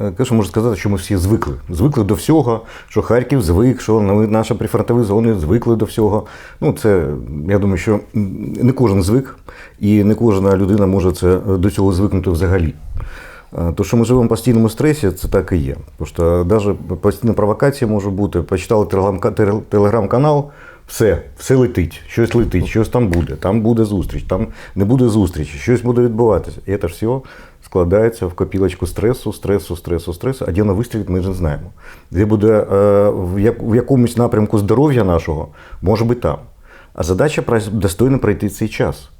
Е, Конечно, можу сказати, що ми всі звикли. Звикли до всього, що Харків звик, що наші прифронтові зони звикли до всього. Ну, це, я думаю, що не кожен звик, і не кожна людина може це, е, до цього звикнути взагалі. Е, То, що ми живемо в постійному стресі, це так і є. Тому навіть постійна провокація може бути. Почитали телеграм-канал, все, все летить, щось летить, щось там буде, там буде зустріч, там не буде зустрічі, щось буде відбуватися. І це все складається в копілочку стресу, стресу, стресу, стресу. А де воно вистрілить, ми ж не знаємо. Де буде е, в, як, в якомусь напрямку здоров'я нашого, може бути там. А задача достойно пройти цей час.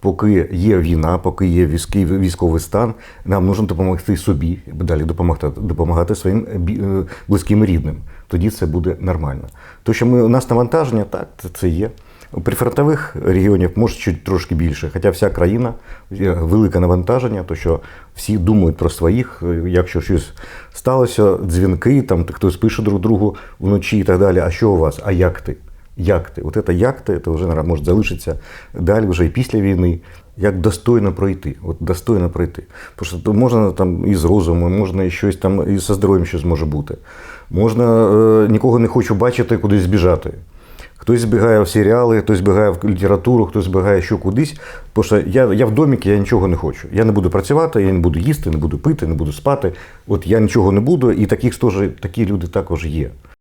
Поки є війна, поки є військовий, стан, нам потрібно допомогти собі, далі допомагати, допомагати своїм е, близьким і рідним. Тоді це буде нормально. То, що ми, у нас навантаження, так, це, це є. У прифронтових регіонів може чуть трошки більше, хоча вся країна велике навантаження, то що всі думають про своїх, е, якщо щось сталося, дзвінки, там хтось пише друг другу вночі і так далі. А що у вас? А як ти? Як ти? От це як ти, це вже може залишитися далі, вже і після війни. Як достойно пройти, от достойно пройти. Тому що то можна там і з розумом, можна і щось там, і зі здоров'ям щось може бути. Можна е, нікого не хочу бачити, кудись збіжати. Хтось збігає в серіали, хтось збігає в літературу, хтось збігає що кудись. Тому що я, я в доміки, я нічого не хочу. Я не буду працювати, я не буду їсти, не буду пити, не буду спати. От я нічого не буду, і таких теж такі люди також є.